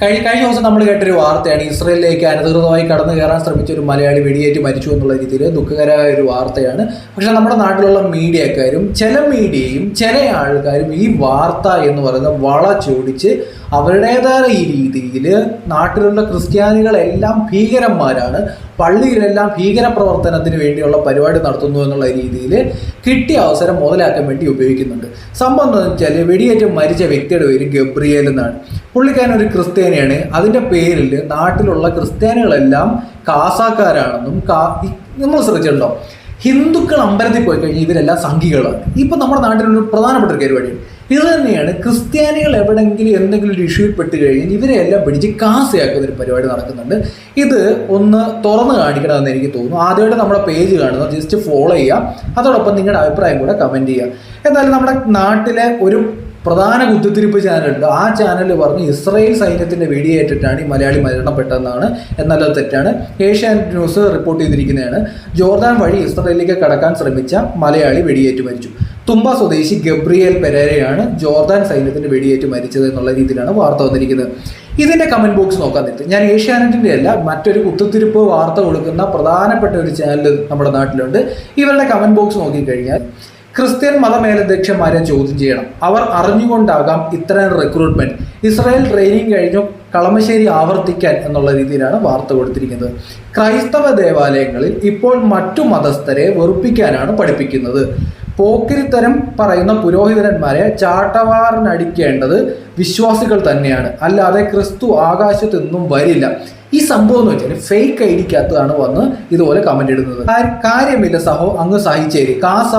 കഴിഞ്ഞ കഴിഞ്ഞ ദിവസം നമ്മൾ കേട്ടൊരു വാർത്തയാണ് ഇസ്രയേലിലേക്ക് അനധികൃതമായി കടന്നു കയറാൻ ശ്രമിച്ച ഒരു മലയാളി വെടിയേറ്റ് മരിച്ചു എന്നുള്ള രീതിയിൽ ദുഃഖകരമായ ഒരു വാർത്തയാണ്. പക്ഷെ നമ്മുടെ നാട്ടിലുള്ള മീഡിയക്കാരും ചില മീഡിയയും ചില ആൾക്കാരും ഈ വാർത്ത എന്ന് പറയുന്നത് ചോടിച്ച് അവരുടേതായ ഈ രീതിയിൽ നാട്ടിലുള്ള ക്രിസ്ത്യാനികളെല്ലാം ഭീകരന്മാരാണ് പള്ളിയിലെല്ലാം ഭീകര പ്രവർത്തനത്തിന് വേണ്ടിയുള്ള പരിപാടി നടത്തുന്നു എന്നുള്ള രീതിയിൽ കിട്ടിയ അവസരം മുതലാക്കാൻ വേണ്ടി ഉപയോഗിക്കുന്നുണ്ട്. സംഭവം എന്താണെന്ന് വെച്ചാൽ വെടിയേറ്റ് മരിച്ച വ്യക്തിയുടെ പേര് ഗബ്രിയേൽ എന്നാണ്. പുള്ളിക്കാരൻ ഒരു ക്രിസ്ത്യാനിയാണ്. അതിന്റെ പേരിൽ നാട്ടിലുള്ള ക്രിസ്ത്യാനികളെല്ലാം കാസാക്കാരാണെന്നും കാ നമ്മൾ ശ്രദ്ധിച്ചിട്ടുണ്ടോ? ഹിന്ദുക്കൾ അമ്പലത്തിൽ പോയി കഴിഞ്ഞാൽ ഇവരെല്ലാം സംഘികളാണ്. ഇപ്പം നമ്മുടെ നാട്ടിലൊരു പ്രധാനപ്പെട്ട ഒരു പരിപാടിയാണ് ഇത് തന്നെയാണ് ക്രിസ്ത്യാനികൾ എവിടെങ്കിലും എന്തെങ്കിലും ഒരു ഇഷ്യൂവിൽ പെട്ട് കഴിഞ്ഞാൽ ഇവരെ എല്ലാം പിടിച്ച് കാസയാക്കുന്ന ഒരു പരിപാടി നടക്കുന്നുണ്ട്. ഇത് ഒന്ന് തുറന്ന് കാണിക്കണമെന്ന് എനിക്ക് തോന്നുന്നു. ആദ്യമായിട്ട് നമ്മുടെ പേജ് കാണുന്നു ജസ്റ്റ് ഫോളോ ചെയ്യുക. അതോടൊപ്പം നിങ്ങളുടെ അഭിപ്രായം കൂടെ കമന്റ് ചെയ്യുക. എന്തായാലും നമ്മുടെ നാട്ടിലെ ഒരു പ്രധാന കുത്തിത്തിരിപ്പ് ചാനലുണ്ട് ആ ചാനൽ പറഞ്ഞ് ഇസ്രായേൽ സൈന്യത്തിന്റെ വെടിയേറ്റിട്ടാണ് ഈ മലയാളി മരണപ്പെട്ടതെന്നാണ് എന്നാൽ അത് തെറ്റാണ്. ഏഷ്യാനെറ്റ് ന്യൂസ് റിപ്പോർട്ട് ചെയ്തിരിക്കുന്നതാണ്. ജോർദാൻ വഴി ഇസ്രായേലിലേക്ക് കടക്കാൻ ശ്രമിച്ച മലയാളി വെടിയേറ്റ് മരിച്ചു. തുമ്പ സ്വദേശി ഗബ്രിയേൽ പെരേരയാണ് ജോർദാൻ സൈന്യത്തിന് വെടിയേറ്റ് മരിച്ചത് എന്നുള്ള രീതിയിലാണ് വാർത്ത വന്നിരിക്കുന്നത്. ഇതിന്റെ കമന്റ് ബോക്സ് നോക്കാൻ നേരത്തെ ഞാൻ ഏഷ്യാനെറ്റിന്റെ അല്ല മറ്റൊരു കുത്തുതിരിപ്പ് വാർത്ത കൊടുക്കുന്ന പ്രധാനപ്പെട്ട ഒരു ചാനൽ നമ്മുടെ നാട്ടിലുണ്ട്. ഇവരുടെ കമന്റ് ബോക്സ് നോക്കിക്കഴിഞ്ഞാൽ ക്രിസ്ത്യൻ മതമേലധ്യക്ഷന്മാരെ ചോദ്യം ചെയ്യണം. അവർ അറിഞ്ഞുകൊണ്ടാകാം ഇത്തരം റിക്രൂട്ട്മെന്റ് ഇസ്രായേൽ ട്രെയിനിങ് കഴിഞ്ഞു കളമശ്ശേരി ആവർത്തിക്കാൻ എന്നുള്ള രീതിയിലാണ് വാർത്ത കൊടുത്തിരിക്കുന്നത്. ക്രൈസ്തവ ദേവാലയങ്ങളിൽ ഇപ്പോൾ മറ്റു മതസ്ഥരെ വെറുപ്പിക്കാനാണ് പഠിപ്പിക്കുന്നത്. പോക്കിരിത്തരം പറയുന്ന പുരോഹിതന്മാരെ ചാട്ടവാറിനടിക്കേണ്ടത് വിശ്വാസികൾ തന്നെയാണ്. അല്ലാതെ ക്രിസ്തു ആകാശത്തു നിന്നും വരില്ല. ഈ സംഭവം എന്ന് വെച്ചാൽ ഫേക്ക് ഐ ഡിക്കകത്താണ് വന്ന് ഇതുപോലെ കമന്റ് ഇടുന്നത്. കാര്യമില്ല സഹോ അങ്ങ് സഹിച്ചേരി. കാസ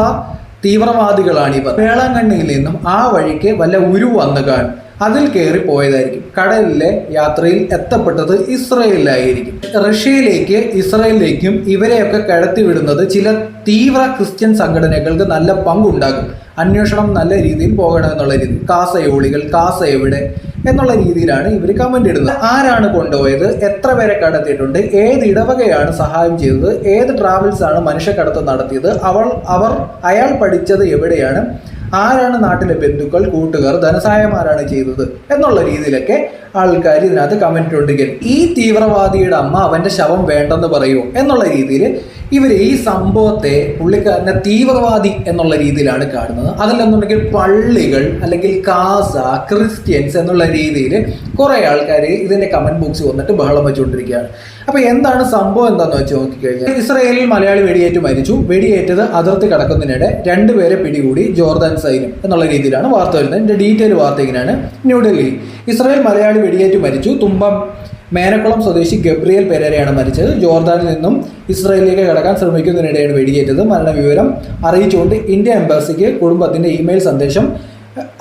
തീവ്രവാദികളാണ് ഇവർ. വേളാങ്കണ്ണിയിൽ നിന്നും ആ വഴിക്ക് വല്ല ഉരു വന്നു കാണും. അതിൽ കയറി പോയതായിരിക്കും. കടലിലെ യാത്രയിൽ എത്തപ്പെട്ടത് ഇസ്രയേലിലായിരിക്കും. റഷ്യയിലേക്ക് ഇസ്രയേലിലേക്കും ഇവരെയൊക്കെ കടത്തിവിടുന്നത് ചില തീവ്ര ക്രിസ്ത്യൻ സംഘടനകൾക്ക് നല്ല പങ്കുണ്ടാകും. അന്വേഷണം നല്ല രീതിയിൽ പോകണം എന്നുള്ള രീതി കാസയോളികൾ കാസ എവിടെ എന്നുള്ള രീതിയിലാണ് ഇവർ കമന്റ് ഇടുന്നത്. ആരാണ് കൊണ്ടുപോയത്? എത്ര പേരെ കടത്തിയിട്ടുണ്ട് ഏത് ഇടവകയാണ് സഹായം ചെയ്തത്? ഏത് ട്രാവൽസാണ് മനുഷ്യക്കടത്ത് നടത്തിയത്? അവൾ അവർ അയാൾ പഠിച്ചത് എവിടെയാണ്? ആരാണ് നാട്ടിലെ ബന്ധുക്കൾ കൂട്ടുകാർ ധനസഹായമാരാണ് ചെയ്തത് എന്നുള്ള രീതിയിലൊക്കെ ആൾക്കാർ ഇതിനകത്ത് കമന്റ് ഉണ്ടെങ്കിൽ ഈ തീവ്രവാദിയുടെ അമ്മ അവന്റെ ശവം വേണ്ടെന്ന് പറയുമോ എന്നുള്ള രീതിയിൽ ഇവർ ഈ സംഭവത്തെ പുള്ളിക്കാരനെ തീവ്രവാദി എന്നുള്ള രീതിയിലാണ് കാണുന്നത്. അതല്ലെന്നുണ്ടെങ്കിൽ പള്ളികൾ അല്ലെങ്കിൽ കാസ ക്രിസ്ത്യൻസ് എന്നുള്ള രീതിയിൽ കുറേ ആൾക്കാർ ഇതിന്റെ കമന്റ് ബോക്സ് വന്നിട്ട് ബഹളം വെച്ചുകൊണ്ടിരിക്കുകയാണ്. അപ്പോൾ എന്താണ് സംഭവം എന്താണെന്ന് വെച്ച് നോക്കിക്കഴിഞ്ഞാൽ ഇസ്രയേലിൽ മലയാളി വെടിയേറ്റ് മരിച്ചു. വെടിയേറ്റത് അതിർത്തി കടക്കുന്നതിനിടെ രണ്ടുപേരെ പിടികൂടി. ജോർദാൻ സൈന്യം എന്നുള്ള രീതിയിലാണ് വാർത്ത വരുന്നത്. ഇതിന്റെ ഡീറ്റെയിൽ വാർത്ത ഇങ്ങനെയാണ്. ന്യൂഡൽഹി ഇസ്രായേൽ മലയാളി വെടിയേറ്റ് മരിച്ചു. തുമ്പം മേനക്കുളം സ്വദേശി ഗബ്രിയേൽ പെരേരയാണ് മരിച്ചത്. ജോർദാനിൽ നിന്നും ഇസ്രായേലിലേക്ക് കടക്കാൻ ശ്രമിക്കുന്നതിനിടെയാണ് വെടിയേറ്റത്. മരണവിവരം അറിയിച്ചുകൊണ്ട് ഇന്ത്യ എംബാസിക്ക് കുടുംബത്തിന്റെ ഇമെയിൽ സന്ദേശം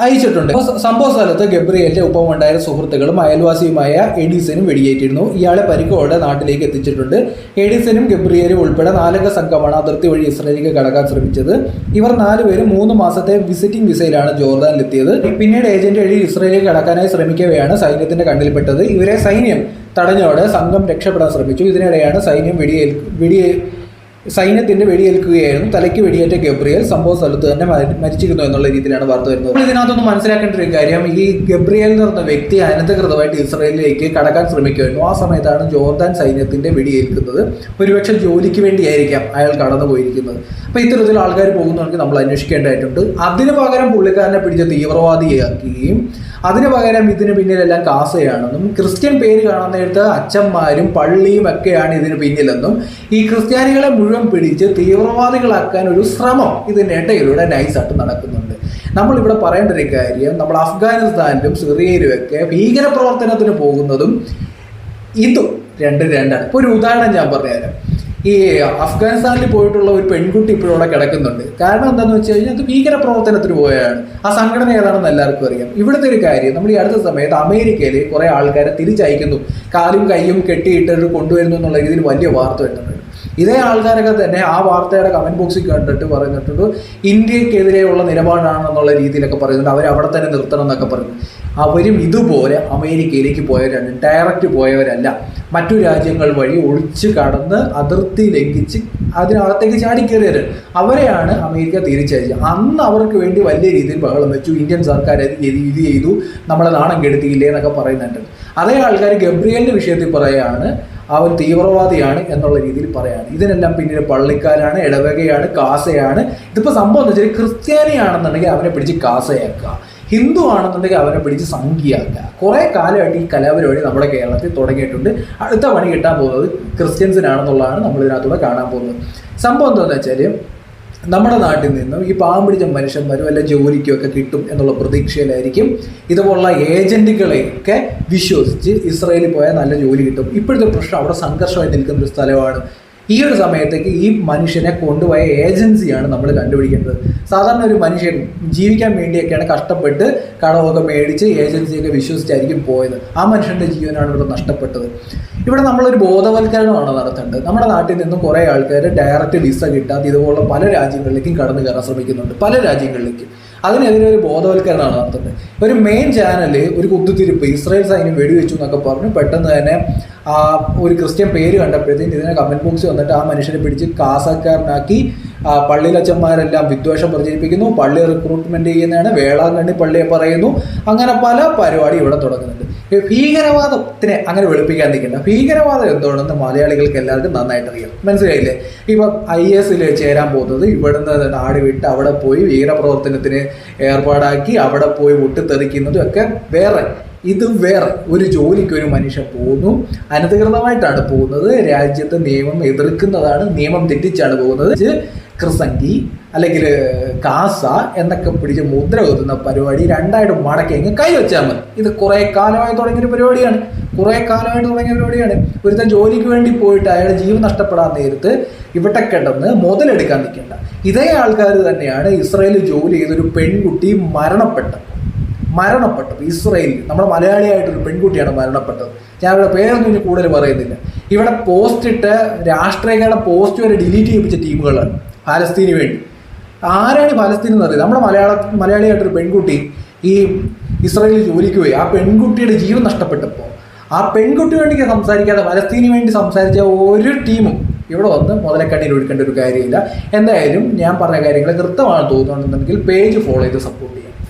അയച്ചിട്ടുണ്ട്. സംഭവ സ്ഥലത്ത് ഗബ്രിയേലിന്റെ ഒപ്പമുണ്ടായ സുഹൃത്തുക്കളും അയൽവാസിയുമായ എഡിസനും വെടിയേറ്റിരുന്നു. ഇയാളെ പരിക്കോടെ നാട്ടിലേക്ക് എത്തിച്ചിട്ടുണ്ട്. എഡിസനും ഗബ്രിയേലും ഉൾപ്പെടെ നാലംഗ സംഘമാണ് അതിർത്തി വഴി ഇസ്രയേലിലേക്ക് കടക്കാൻ ശ്രമിച്ചത്. ഇവർ നാലുപേരും മൂന്ന് മാസത്തെ വിസിറ്റിംഗ് വിസയിലാണ് ജോർദാനിലെത്തിയത്. പിന്നീട് ഏജന്റ് വഴി ഇസ്രയേലിൽ കടക്കാനായി ശ്രമിക്കവെയാണ് സൈന്യത്തിന്റെ കണ്ണിൽപ്പെട്ടത്. ഇവരെ സൈന്യം തടഞ്ഞോടെ സംഘം രക്ഷപ്പെടാൻ ശ്രമിച്ചു. ഇതിനിടെയാണ് സൈന്യം വെടിയേൽ വെടിയേ സൈന്യത്തിന്റെ വെടിയേൽക്കുകയായിരുന്നു. തലയ്ക്ക് വെടിയേറ്റ ഗബ്രിയേൽ സംഭവ സ്ഥലത്ത് തന്നെ മരി- മരിച്ചിരുന്നു എന്നുള്ള രീതിയിലാണ് വാർത്ത വരുന്നത്. അപ്പോൾ ഇതിനകത്തൊന്ന് മനസ്സിലാക്കേണ്ട ഒരു കാര്യം ഈ ഗബ്രിയേൽ എന്ന് പറഞ്ഞ വ്യക്തി അനധികൃതമായിട്ട് ഇസ്രയേലിലേക്ക് കടക്കാൻ ശ്രമിക്കുമായിരുന്നു. ആ സമയത്താണ് ജോർദാൻ സൈന്യത്തിന്റെ വെടിയേൽക്കുന്നത്. ഒരുപക്ഷെ ജോലിക്ക് വേണ്ടിയായിരിക്കാം അയാൾ കടന്നു പോയിരിക്കുന്നത് അപ്പോൾ ഇത്തരത്തിൽ ആൾക്കാർ പോകുന്നുണ്ടെങ്കിൽ നമ്മൾ അന്വേഷിക്കേണ്ടതായിട്ടുണ്ട്. അതിനു പകരം പുള്ളിക്കാരനെ പിടിച്ച തീവ്രവാദിയാക്കുകയും അതിനു പകരം ഇതിന് പിന്നിലെല്ലാം കാസയാണെന്നും ക്രിസ്ത്യൻ പേര് കാണുന്നിടത്ത് അച്ഛന്മാരും പള്ളിയും ഒക്കെയാണ് ഇതിന് പിന്നിലെന്നും ഈ ക്രിസ്ത്യാനികളെ മുഴുവൻ പിടിച്ച് തീവ്രവാദികളാക്കാൻ ഒരു ശ്രമം ഇതിന്റെ ഇടയിലൂടെ നൈസായിട്ട് നടക്കുന്നുണ്ട്. നമ്മളിവിടെ പറയേണ്ട ഒരു കാര്യം നമ്മൾ അഫ്ഗാനിസ്ഥാനിലും സിറിയയിലും ഒക്കെ ഭീകരപ്രവർത്തനത്തിന് പോകുന്നതും ഇതും രണ്ട് രണ്ടാണ്. ഇപ്പോൾ ഒരു ഉദാഹരണം ഞാൻ പറഞ്ഞുതരാം. ഈ അഫ്ഗാനിസ്ഥാനിൽ പോയിട്ടുള്ള ഒരു പെൺകുട്ടി ഇപ്പോഴും അവിടെ കിടക്കുന്നുണ്ട്. കാരണം എന്താണെന്ന് വെച്ച് കഴിഞ്ഞാൽ അത് ഭീകര പ്രവർത്തനത്തിന് പോയാണ് ആ സംഘടന ഏതാണെന്ന് എല്ലാവർക്കും അറിയാം. ഇവിടുത്തെ ഒരു കാര്യം നമ്മൾ ഈ അടുത്ത സമയത്ത് അമേരിക്കയിൽ കുറേ ആൾക്കാരെ തിരിച്ചയക്കുന്നു. കാലും കൈയും കെട്ടിയിട്ട് കൊണ്ടുവരുന്നു എന്നുള്ള രീതിയിൽ വലിയ വാർത്ത വരുന്നുണ്ട്. ഇതേ ആൾക്കാരൊക്കെ തന്നെ ആ വാർത്തയുടെ കമന്റ് ബോക്സിൽ കണ്ടിട്ട് പറയുന്നിട്ടുണ്ട് ഇന്ത്യക്കെതിരെയുള്ള നിലപാടാണെന്നുള്ള രീതിയിലൊക്കെ പറയുന്നുണ്ട്. അവർ അവിടെ തന്നെ നിർത്തണം എന്നൊക്കെ പറഞ്ഞു. അവരും ഇതുപോലെ അമേരിക്കയിലേക്ക് പോയവരാണ്. ഡയറക്റ്റ് പോയവരല്ല. മറ്റു രാജ്യങ്ങൾ വഴി ഒളിച്ചു കടന്ന് അതിർത്തി ലംഘിച്ച് അതിനകത്തേക്ക് ചാടിക്കേറിയത് അവരെയാണ് അമേരിക്ക തിരിച്ചയച്ചത്. അന്ന് അവർക്ക് വേണ്ടി വലിയ രീതിയിൽ ബഹളം വെച്ചു. ഇന്ത്യൻ സർക്കാർ അത് ഇത് ചെയ്തു. നമ്മളെ നാണം കെടുത്തിയില്ലേ എന്നൊക്കെ പറയുന്നുണ്ട്. അതേ ആൾക്കാർ ഗബ്രിയലിന്റെ വിഷയത്തിൽ പറയുകയാണ് അവൻ തീവ്രവാദിയാണ് എന്നുള്ള രീതിയിൽ പറയാണ്. ഇതിനെല്ലാം പിന്നീട് പള്ളിക്കാരാണ് ഇടവകയാണ് കാസയാണ്. ഇതിപ്പോൾ സംഭവം എന്ന് വെച്ചാൽ ക്രിസ്ത്യാനിയാണെന്നുണ്ടെങ്കിൽ അവനെ പിടിച്ച് കാസയാക്കുക. ഹിന്ദു ആണെന്നുണ്ടെങ്കിൽ അവനെ പിടിച്ച് സംഖ്യയാക്കുക. കുറേ കാലമായിട്ട് ഈ കലാപരിപാടി നമ്മുടെ കേരളത്തിൽ തുടങ്ങിയിട്ടുണ്ട്. അടുത്ത പണി കിട്ടാൻ പോകുന്നത് ക്രിസ്ത്യൻസിനാണെന്നുള്ളതാണ് നമ്മൾ ഇതിനകത്തൂടെ കാണാൻ പോകുന്നത്. സംഭവം എന്താണെന്ന് വെച്ചാൽ നമ്മുടെ നാട്ടിൽ നിന്നും ഈ പാവം പിടിച്ച മനുഷ്യന്മാരും വല്ല ജോലിക്കും ഒക്കെ കിട്ടും എന്നുള്ള പ്രതീക്ഷയിലായിരിക്കും ഇതുപോലുള്ള ഏജന്റുകളെയൊക്കെ വിശ്വസിച്ച് ഇസ്രയേലിൽ പോയാൽ നല്ല ജോലി കിട്ടും. ഇപ്പോഴത്തെ പ്രശ്നം അവിടെ സംഘർഷമായി നിൽക്കുന്ന ഒരു സ്ഥലമാണ് ഈ ഒരു സമയത്തേക്ക് ഈ മനുഷ്യനെ കൊണ്ടുപോയ ഏജൻസിയാണ് നമ്മൾ കണ്ടുപിടിക്കേണ്ടത് സാധാരണ ഒരു മനുഷ്യൻ ജീവിക്കാൻ വേണ്ടിയൊക്കെയാണ് കഷ്ടപ്പെട്ട് കടമൊക്കെ മേടിച്ച് ഏജൻസിയൊക്കെ വിശ്വസിച്ചായിരിക്കും പോയത്. ആ മനുഷ്യന്റെ ജീവനാണ് ഇവിടെ നഷ്ടപ്പെട്ടത്. ഇവിടെ നമ്മളൊരു ബോധവൽക്കരണമാണ് നടത്തേണ്ടത്. നമ്മുടെ നാട്ടിൽ നിന്നും കുറേ ആൾക്കാർ ഡയറക്റ്റ് വിസ കിട്ടാതെ ഇതുപോലുള്ള പല രാജ്യങ്ങളിലേക്കും കടന്നു കയറാൻ ശ്രമിക്കുന്നുണ്ട്. പല രാജ്യങ്ങളിലേക്കും. അതിനെതിരെ ഒരു ബോധവൽക്കരണമാണ് നടത്തുന്നത്. ഒരു മെയിൻ ചാനൽ ഒരു കുത്തിത്തിരിപ്പ് ഇസ്രായേൽ സൈന്യം വെടിവെച്ചു എന്നൊക്കെ പറഞ്ഞു. പെട്ടെന്ന് തന്നെ ആ ഒരു ക്രിസ്ത്യൻ പേര് കണ്ടപ്പോഴത്തേക്കും ഇതിനെ കമന്റ് ബോക്സ് വന്നിട്ട് ആ മനുഷ്യനെ പിടിച്ച് കാസക്കാരനാക്കി പള്ളിയിലച്ചന്മാരെല്ലാം വിദ്വേഷം പ്രചരിപ്പിക്കുന്നു. പള്ളി റിക്രൂട്ട്മെന്റ് ചെയ്യുന്നതാണ്. വേളാങ്കണ്ണി പള്ളിയെ പറയുന്നു. അങ്ങനെ പല പരിപാടി ഇവിടെ തുടങ്ങുന്നുണ്ട്. ഭീകരവാദത്തിനെ അങ്ങനെ വെളുപ്പിക്കാൻ നിൽക്കുന്ന ഭീകരവാദം എന്താണെന്ന് മലയാളികൾക്ക് എല്ലാവർക്കും നന്നായിട്ട് അറിയാം. മനസ്സിലായില്ലേ? ഇപ്പം ഐ എസിൽ ചേരാൻ പോകുന്നത് ഇവിടുന്ന് നാട് വിട്ട് അവിടെ പോയി ഭീകരപ്രവർത്തനത്തിന് ഏർപ്പാടാക്കി അവിടെ പോയി മുട്ടിത്തെറിക്കുന്നതും ഒക്കെ വേറെ ഇത് വേറെ. ഒരു ജോലിക്ക് ഒരു മനുഷ്യൻ പോകുന്നു. അനധികൃതമായിട്ടാണ് പോകുന്നത്. രാജ്യത്തെ നിയമം എതിർക്കുന്നതാണ്. നിയമം തെറ്റിച്ചാണ് പോകുന്നത്. ക്രിസംഗി അല്ലെങ്കിൽ കാസ എന്നൊക്കെ പിടിച്ച് മുദ്ര കുത്തുന്ന പരിപാടി രണ്ടായിട്ട് മടക്കി അങ്ങ് കൈവച്ചാൽ മതി. ഇത് കുറേ കാലമായി തുടങ്ങിയ പരിപാടിയാണ്. കുറേ കാലമായിട്ട് തുടങ്ങിയ പരിപാടിയാണ്. ഒരുത്തൻ ജോലിക്ക് വേണ്ടി പോയിട്ട് അയാളുടെ ജീവൻ നഷ്ടപ്പെടാൻ നേരത്ത് ഇവിടെ കിടന്ന് മുതലെടുക്കാൻ നിൽക്കേണ്ട. ഇതേ ആൾക്കാർ തന്നെയാണ് ഇസ്രയേലിൽ ജോലി ചെയ്തൊരു പെൺകുട്ടി മരണപ്പെട്ടത്. മരണപ്പെട്ടത് ഇസ്രയേലിൽ. നമ്മുടെ മലയാളിയായിട്ടൊരു പെൺകുട്ടിയാണ് മരണപ്പെട്ടത്. ഞാൻ ഇവിടെ പേരൊന്നും ഇനി കൂടുതൽ പറയുന്നില്ല. ഇവിടെ പോസ്റ്റ് ഇട്ട് രാഷ്ട്രീയക്കാരുടെ പോസ്റ്റ് വരെ ഡിലീറ്റ് ചെയ്യിപ്പിച്ച ടീമുകളാണ് പാലസ്തീന് വേണ്ടി. ആരാണ് ഫലസ്തീൻ എന്ന് പറയുന്നത് നമ്മുടെ മലയാള മലയാളിയായിട്ടൊരു പെൺകുട്ടി ഈ ഇസ്രയേലിൽ ജോലിക്ക് പോയി. ആ പെൺകുട്ടിയുടെ ജീവൻ നഷ്ടപ്പെട്ടപ്പോൾ ആ പെൺകുട്ടി വേണ്ടി സംസാരിക്കാതെ പലസ്തീന് വേണ്ടി സംസാരിച്ച ഒരു ടീമും ഇവിടെ വന്ന് മുതലക്കണ്ണിയിൽ ഒഴുക്കേണ്ട ഒരു കാര്യമില്ല. എന്തായാലും ഞാൻ പറഞ്ഞ കാര്യങ്ങൾ കൃത്യമാണ് തോന്നുന്നുണ്ടെങ്കിൽ പേജ് ഫോളോ ചെയ്ത് സപ്പോർട്ട്